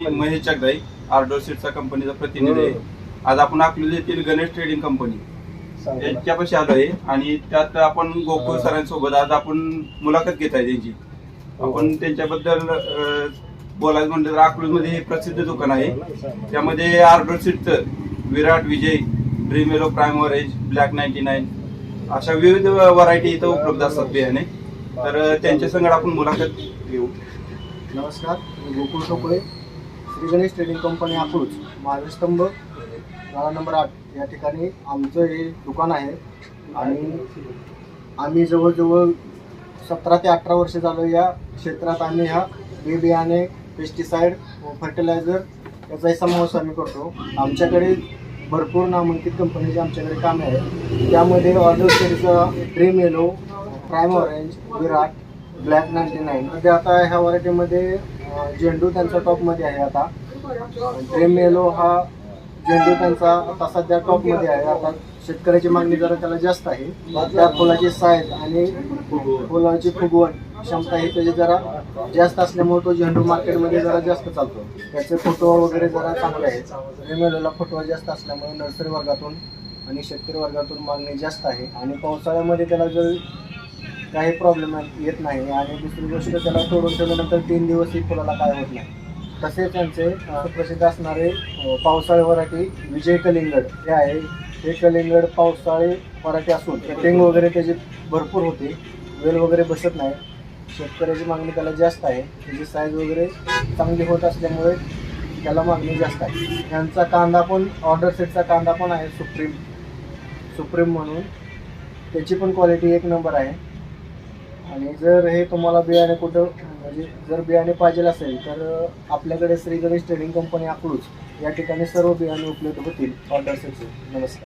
महेश जगदाई आर्डो सीटचा कंपनीचा प्रतिनिधी आहे. आज आपण अकलूज येथील गणेश ट्रेडिंग कंपनी यांच्यापाशी आलो आहे. आणि त्यात आपण गोकुळ सरांसोबत आज आपण मुलाखत घेत आहे त्यांची. आपण त्यांच्याबद्दल बोलायचं म्हणलं तर अकलूजमध्ये हे प्रसिद्ध दुकान आहे. त्यामध्ये आर्डो सीटचं Virat Vijay dream yellow prime orange black ninety nine अशा विविध व्हरायटी इथं उपलब्ध असतात बियाणे. तर त्यांच्या संगड आपण मुलाखत घेऊ. नमस्कार मी गोकुळ टोकळे श्री गणेश ट्रेडिंग कंपनी अकलूज महावीरस्तंभ गाळा नंबर आठ. या ठिकाणी आमचं हे दुकान आहे. आणि आम्ही जवळजवळ सतरा ते अठरा वर्ष झालं या क्षेत्रात आम्ही ह्या बी बियाणे पेस्टिसाईड व फर्टिलायझर याचाही समावेश आम्ही करतो. आमच्याकडे भरपूर नामांकित कंपनीचे आमच्याकडे कामे आहेत. त्यामध्ये order सेरीचा dream yellow prime orange Virat black ninety nine म्हणजे आता ह्या व्हरायटीमध्ये झेंडू त्यांचा टॉपमध्ये आहे आता. ड्रीम येलो हा झेंडू त्यांचा आता सध्या टॉपमध्ये आहे. आता शेतकऱ्याची मागणी जरा त्याला जास्त आहे. त्या फुलाची साईज आणि फुलाची फुगवण क्षमता ही त्याची जरा जास्त असल्यामुळे तो झेंडू मार्केटमध्ये जरा जास्त चालतो. त्याचे फोटो वगैरे जरा चांगले आहेत. ड्रीम येलोला फोटो जास्त असल्यामुळे नर्सरी वर्गातून आणि शेतकरी वर्गातून मागणी जास्त आहे. आणि पावसाळ्यामध्ये त्याला जर काही प्रॉब्लेम येत नाही आणि दुसरी गोष्ट त्याला तोडून ठेवल्यानंतर तीन दिवसही फुलाला काय होत नाही. तसेच त्यांचे प्रसिद्ध असणारे पावसाळी वराठी विजय कलिंगड हे आहे. हे कलिंगड पावसाळी वराठी असून कटिंग वगैरे त्याची भरपूर होते. वेल वगैरे बसत नाही. शेतकऱ्याची मागणी त्याला जास्त आहे. त्याची साईज वगैरे चांगली होत असल्यामुळे त्याला मागणी जास्त आहे. यांचा कांदा पण ऑर्डर सेटचा कांदा पण आहे सुप्रीम. सुप्रीम म्हणून. त्याची पण क्वालिटी एक नंबर आहे. आणि जर हे तुम्हाला बियाणे कुठं म्हणजे जर बियाणे पाहिजे असेल तर आपल्याकडे श्री गणेश ट्रेडिंग कंपनी अकलूज या ठिकाणी सर्व बियाणे उपलब्ध होतील. ऑर्डर नमस्कार.